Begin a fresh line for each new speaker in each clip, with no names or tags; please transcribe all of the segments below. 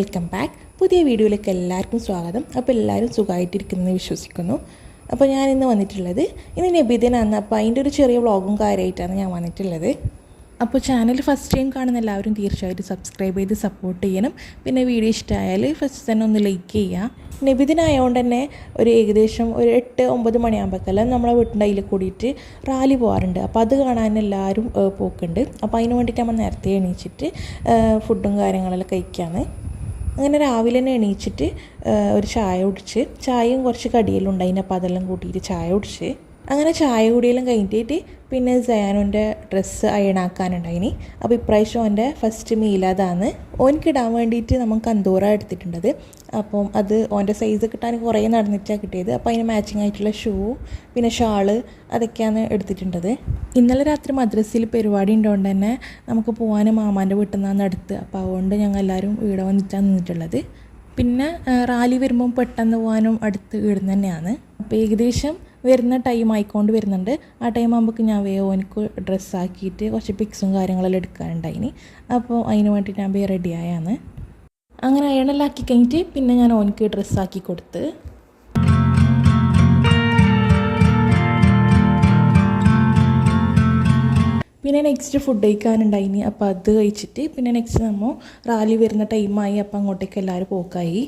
Welcome back പുതിയ വീഡിയോയിലേക്ക് എല്ലാവർക്കും സ്വാഗതം. അപ്പോൾ എല്ലാവരും എന്ന് വിശ്വസിക്കുന്നു. അപ്പോൾ ഞാൻ ഇന്ന് വന്നിട്ടുള്ളത് ഇന്ന് നബിദിനാണ്. അപ്പോൾ അതിന്റെ ഒരു ചെറിയ വ്ളോഗും കാര്യമായിട്ടാണ് ഞാൻ വന്നിട്ടുള്ളത്. അപ്പോൾ ചാനൽ ഫസ്റ്റ് ടൈം കാണുന്ന എല്ലാവരും തീർച്ചയായിട്ടും സബ്സ്ക്രൈബ് ചെയ്ത് സപ്പോർട്ട് ചെയ്യണം. പിന്നെ വീഡിയോ ഇഷ്ടമായാൽ ഫസ്റ്റ് തന്നെ ഒന്ന് ലൈക്ക് ചെയ്യുക. നബിദിനായതുകൊണ്ട് തന്നെ ഒരു ഏകദേശം ഒരു എട്ട് ഒമ്പത് മണിയാകുമ്പോഴേക്കെല്ലാം നമ്മളെ വീട്ടിന്റെ അതിൽ കൂടിയിട്ട് റാലി പോകാറുണ്ട്. അപ്പോൾ അത് കാണാൻ എല്ലാവരും പോക്കുണ്ട്. അപ്പോൾ അതിന് വേണ്ടിയിട്ട് നമ്മൾ നേരത്തെ എണീച്ചിട്ട് ഫുഡും കാര്യങ്ങളെല്ലാം കഴിക്കുകയാണ് അങ്ങനെ രാവിലെ തന്നെ എണീച്ചിട്ട് ഒരു ചായ കുടിച്ച് ചായയും കുറച്ച് കടിയെല്ലാം ഉണ്ടായിന് അപ്പോൾ അതെല്ലാം കൂട്ടിയിട്ട് ചായ കുടിച്ച് അങ്ങനെ ചായ കുടിയെല്ലാം കഴിഞ്ഞിട്ട് പിന്നെ സയാനോന്റെ ഡ്രസ്സ് അയണാക്കാനുണ്ടായിനി. അപ്പോൾ ഇപ്രാവശ്യം അവന്റെ ഫസ്റ്റ് മീലാതാണ് ഓനിക്കിടാൻ വേണ്ടിയിട്ട് നമുക്ക് അന്തൂറ എടുത്തിട്ടുണ്ടത്. അപ്പം അത് ഓന്റെ സൈസ് കിട്ടാൻ കുറേ നടന്നിട്ടാണ് കിട്ടിയത്. അപ്പോൾ അതിന് മാച്ചിങ് ആയിട്ടുള്ള ഷൂ പിന്നെ ഷാൾ അതൊക്കെയാണ് എടുത്തിട്ടുണ്ടത്. ഇന്നലെ രാത്രി മദ്രസയിൽ പരിപാടി ഉണ്ടോണ്ട് തന്നെ നമുക്ക് പോകാൻ മാമാന്റെ വീട്ടിൽ നിന്നാണ് അടുത്ത് അപ്പോൾ അതുകൊണ്ട് ഞങ്ങൾ എല്ലാവരും ഇവിടെ വന്നിട്ടാണ് നിന്നിട്ടുള്ളത്. പിന്നെ റാലി വരുമ്പം പെട്ടെന്ന് പോകാനും അടുത്ത് ഇവിടുന്ന് തന്നെയാണ്. അപ്പോൾ ഏകദേശം വരുന്ന ടൈം ആയിക്കൊണ്ട് വരുന്നുണ്ട്. ആ ടൈം ആകുമ്പോൾ ഞാൻ വേഗം എനിക്ക് ഡ്രസ്സാക്കിയിട്ട് കുറച്ച് പിക്സും കാര്യങ്ങളെല്ലാം എടുക്കാനുണ്ടായിനി. അപ്പോൾ അതിന് വേണ്ടി ഞാൻ വേ റെഡിയായാണ് അങ്ങനെ അയണെല്ലാം കഴിഞ്ഞിട്ട് പിന്നെ ഞാൻ ഓനിക്ക് ഡ്രസ്സാക്കി കൊടുത്ത്. പിന്നെ നെക്സ്റ്റ് ഫുഡ് കഴിക്കാനുണ്ടായിനി. അപ്പോൾ അത് കഴിച്ചിട്ട് പിന്നെ നെക്സ്റ്റ് നമ്മൾ റാലി വരുന്ന ടൈമായി അപ്പോൾ അങ്ങോട്ടേക്ക് എല്ലാവരും പോക്കായി.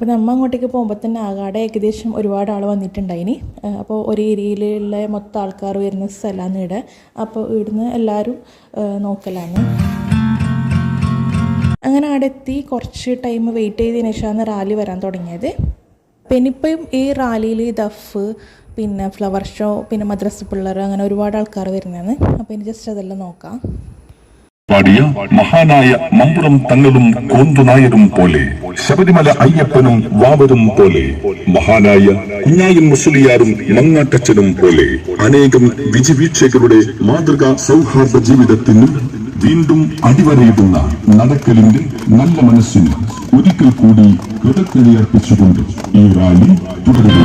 അപ്പോൾ നമ്മൾ അങ്ങോട്ടേക്ക് പോകുമ്പോൾ തന്നെ ആകാടെ ഏകദേശം ഒരുപാട് ആൾ വന്നിട്ടുണ്ടായിനി. അപ്പോൾ ഒരു ഏരിയയിലുള്ള മൊത്തം ആൾക്കാർ വരുന്ന സ്ഥലമാണ് ഇവിടെ. അപ്പോൾ ഇവിടുന്ന് എല്ലാവരും നോക്കലാണ്. അങ്ങനെ അവിടെ എത്തി. കുറച്ച് ടൈം വെയിറ്റ് ചെയ്തതിന് ശേഷമാണ് റാലി വരാൻ തുടങ്ങിയത്. പിന്നെ ഇപ്പം ഈ റാലിയിൽ ദഫ് പിന്നെ ഫ്ലവർ ഷോ പിന്നെ മദ്രസ പിള്ളേർ അങ്ങനെ ഒരുപാട് ആൾക്കാർ വരുന്നതാണ്. അപ്പോൾ ഇനി ജസ്റ്റ് അതെല്ലാം നോക്കാം.
പാടിയ മഹാനായ മമ്പുറം തങ്ങളും കോന്തുനായരും പോലെ ശബരിമല അയ്യപ്പനും വാവരും പോലെ മഹാനായ കുഞ്ഞായും മുസ്ലിയാറും മങ്ങാട്ടച്ചനും പോലെ അനേകം വിജിവീക്ഷകരുടെ മാതൃകാ സൗഹാർദ്ദ ജീവിതത്തിന് വീണ്ടും അടിവരയിടുന്ന നടക്കലിന്റെ നല്ല മനസ്സിന് ഒരിക്കൽ കൂടി കൃതജ്ഞതയർപ്പിച്ചുകൊണ്ട് ഈ റാലി തുടരുന്നു.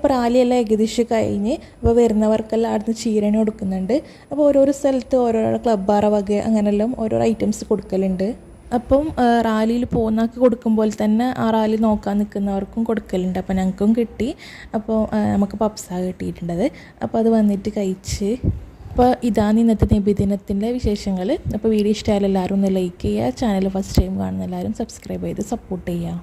ഇപ്പോൾ റാലിയെല്ലാം ഏകദേശം കഴിഞ്ഞ് അപ്പോൾ വരുന്നവർക്കെല്ലാം അവിടുന്ന് ചീരണി കൊടുക്കുന്നുണ്ട്. അപ്പോൾ ഓരോരോ സ്ഥലത്ത് ഓരോരോ ക്ലബ്ബാറ വക അങ്ങനെല്ലാം ഓരോരോ ഐറ്റംസ് കൊടുക്കലുണ്ട്. അപ്പം റാലിയിൽ പോകുന്നവർക്ക് കൊടുക്കുമ്പോൾ തന്നെ ആ റാലി നോക്കാൻ നിൽക്കുന്നവർക്കും കൊടുക്കലുണ്ട്. അപ്പോൾ ഞങ്ങൾക്കും കിട്ടി. അപ്പോൾ നമുക്ക് പപ്സ കിട്ടിയിട്ടുണ്ടത്. അപ്പോൾ അത് വന്നിട്ട് കഴിച്ച്. അപ്പോൾ ഇതാണ് ഇന്നത്തെ നബിദിനത്തിന്റെ വിശേഷങ്ങൾ അപ്പോൾ വീഡിയോ ഇഷ്ടമായാലും എല്ലാവരും ഒന്ന് ലൈക്ക് ചെയ്യുക. ചാനൽ ഫസ്റ്റ് ടൈം കാണുന്ന എല്ലാവരും സബ്സ്ക്രൈബ് ചെയ്ത് സപ്പോർട്ട് ചെയ്യുക.